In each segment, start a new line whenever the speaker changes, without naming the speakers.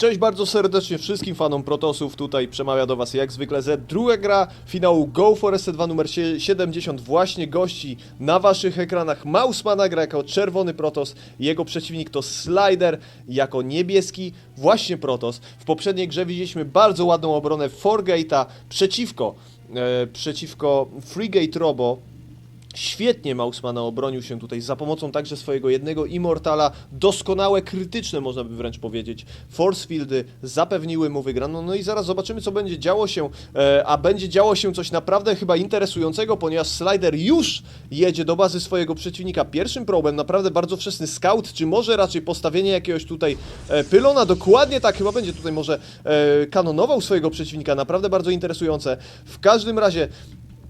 Cześć bardzo serdecznie wszystkim fanom Protosów, tutaj przemawia do Was jak zwykle Z. Druga gra finału Go for SC2 numer sie- 70 właśnie gości na Waszych ekranach. Mausmana gra jako czerwony Protos, jego przeciwnik to Slider jako niebieski właśnie Protos. W poprzedniej grze widzieliśmy bardzo ładną obronę Forgate'a przeciwko, e, przeciwko Freegate Robo. Świetnie Mausmana obronił się tutaj za pomocą także swojego jednego Immortala. Doskonałe, krytyczne można by wręcz powiedzieć. Force Fieldy zapewniły mu wygraną. No i zaraz zobaczymy, co będzie działo się. E, a będzie działo się coś naprawdę chyba interesującego, ponieważ Slider już jedzie do bazy swojego przeciwnika. Pierwszym probem, naprawdę bardzo wczesny scout, czy może raczej postawienie jakiegoś tutaj e, pylona. Dokładnie tak, chyba będzie tutaj może e, kanonował swojego przeciwnika. Naprawdę bardzo interesujące. W każdym razie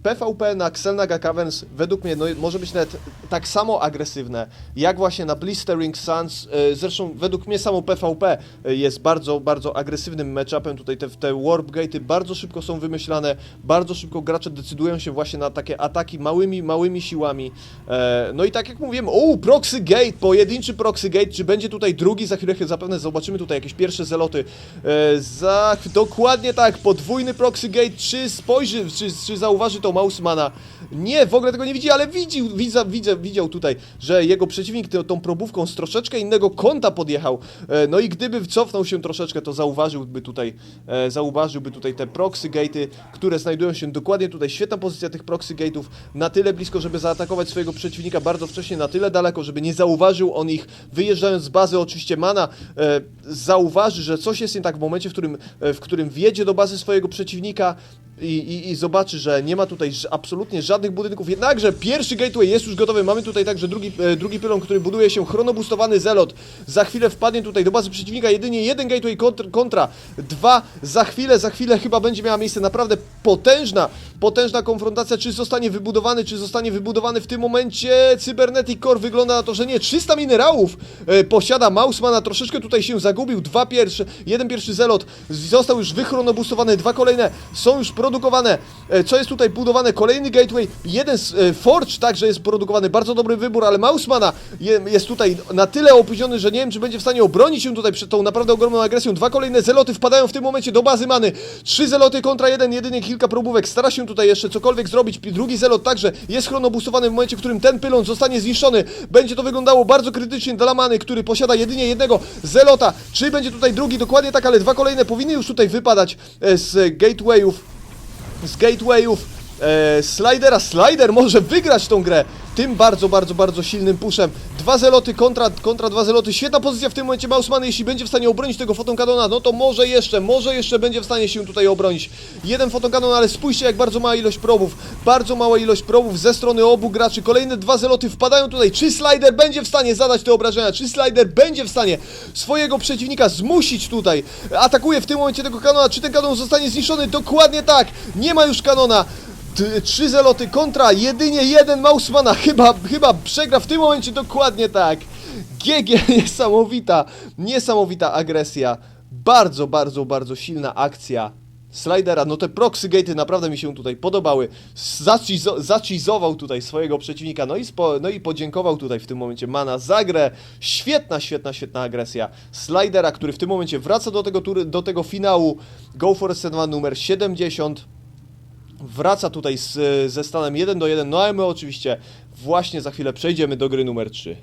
PvP na Xelnaga Caverns według mnie no, może być nawet tak samo agresywne jak właśnie na Blistering Suns. E, Zresztą według mnie samo PvP jest bardzo, bardzo agresywnym matchupem. Tutaj te, te warp gate'y bardzo szybko są wymyślane, bardzo szybko gracze decydują się właśnie na takie ataki małymi, małymi siłami. E, No i tak jak mówiłem, o, proxy gate, pojedynczy proxy gate, czy będzie tutaj drugi? Za chwilę zapewne zobaczymy tutaj jakieś pierwsze zeloty. E, Za, dokładnie tak, podwójny proxy gate, czy spojrzy, czy, czy zauważy to Mausmana? Nie, w ogóle tego nie widzi, ale widzi, widza, widzę, widział tutaj, że jego przeciwnik tą probówką z troszeczkę innego kąta podjechał. E, No i gdyby cofnął się troszeczkę, to zauważyłby tutaj, e, zauważyłby tutaj te proxy gate'y, które znajdują się dokładnie tutaj. Świetna pozycja tych proxy gate'ów, na tyle blisko, żeby zaatakować swojego przeciwnika bardzo wcześnie, na tyle daleko, żeby nie zauważył on ich. Wyjeżdżając z bazy, oczywiście Mana e, zauważy, że coś jest nie tak w momencie, w którym, w którym wjedzie do bazy swojego przeciwnika i, i, i zobaczy, że nie ma tutaj absolutnie żadnych budynków. Jednakże pierwszy gateway jest już gotowy. Mamy tutaj także drugi, e, drugi pylon, który buduje się chronobustowany zelot. Za chwilę wpadnie tutaj do bazy przeciwnika jedynie jeden gateway kontr, kontra dwa. Za chwilę, za chwilę chyba będzie miała miejsce naprawdę potężna, potężna konfrontacja. Czy zostanie wybudowany, czy zostanie wybudowany w tym momencie Cybernetic Core? Wygląda na to, że nie. 300 minerałów e, posiada Mausmana. Troszeczkę tutaj się zagubił. Dwa pierwsze, jeden pierwszy zelot został już wychronobustowany. Dwa kolejne są już produkowane. E, Co jest tutaj budowane? Kolejny gateway. Jeden z e, Forge także jest produkowany. Bardzo dobry wybór, ale Mausmana je, jest tutaj na tyle opóźniony, że nie wiem, czy będzie w stanie obronić się tutaj przed tą naprawdę ogromną agresją. Dwa kolejne zeloty wpadają w tym momencie do bazy many. Trzy zeloty kontra jeden, jedynie kilka probówek. Stara się tutaj jeszcze cokolwiek zrobić. Drugi zelot także jest chronobustowany w momencie, w którym ten pylon zostanie zniszczony. Będzie to wyglądało bardzo krytycznie dla many, który posiada jedynie jednego zelota. Czy będzie tutaj drugi? Dokładnie tak, ale dwa kolejne powinny już tutaj wypadać e, z gatewayów z gatewayów e, Slidera. Slider może wygrać tą grę tym bardzo, bardzo, bardzo silnym pushem. Dwa zeloty kontra, kontra dwa zeloty. Świetna pozycja w tym momencie Mausmana. Jeśli będzie w stanie obronić tego fotonkadona, no to może jeszcze, może jeszcze będzie w stanie się tutaj obronić. Jeden fotonkanon, ale spójrzcie jak bardzo mała ilość probów. Bardzo mała ilość probów ze strony obu graczy. Kolejne dwa zeloty wpadają tutaj. Czy Slider będzie w stanie zadać te obrażenia? Czy Slider będzie w stanie swojego przeciwnika zmusić tutaj? Atakuje w tym momencie tego kanona. Czy ten kanon zostanie zniszczony? Dokładnie tak. Nie ma już kanona. Trzy zeloty kontra, jedynie jeden Mausmana. Chyba, chyba przegra w tym momencie dokładnie tak. GG, niesamowita, niesamowita agresja. Bardzo, bardzo, bardzo silna akcja Slidera. No te proxy gate'y naprawdę mi się tutaj podobały. Zacizo- zacizował tutaj swojego przeciwnika, no i, no i podziękował tutaj w tym momencie Mana za grę. Świetna, świetna, świetna agresja Slidera, który w tym momencie wraca do tego, do tego finału Go for SC2 numer 70 wraca tutaj z, ze stanem 1 do 1, no a my oczywiście właśnie za chwilę przejdziemy do gry numer 3.